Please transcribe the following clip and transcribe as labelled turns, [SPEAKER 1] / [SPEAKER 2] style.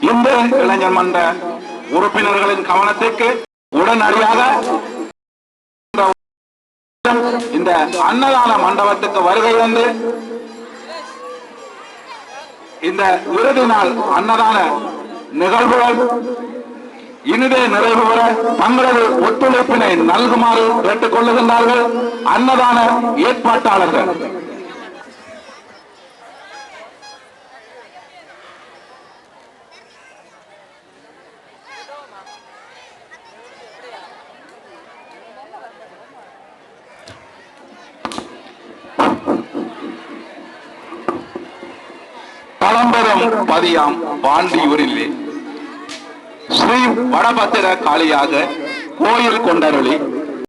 [SPEAKER 1] இந்த இளைஞர் மன்ற உறுப்பினர்களின் கவனத்திற்கு உடனடியாக இந்த அன்னதான மண்டபத்துக்கு வருகை வந்து இந்த இறுதி நாள் அன்னதான நிகழ்வுகள் இனிதே நிறைவு பெற தங்களது ஒத்துழைப்பினை நல்குமாறு கேட்டுக் கொள்ளுகின்றார்கள் அன்னதான ஏற்பாட்டாளர்கள். பதியாம் பாண்டியூரிலே. ஸ்ரீ வடபத்திர காளியாக கோயில் கொண்டருளி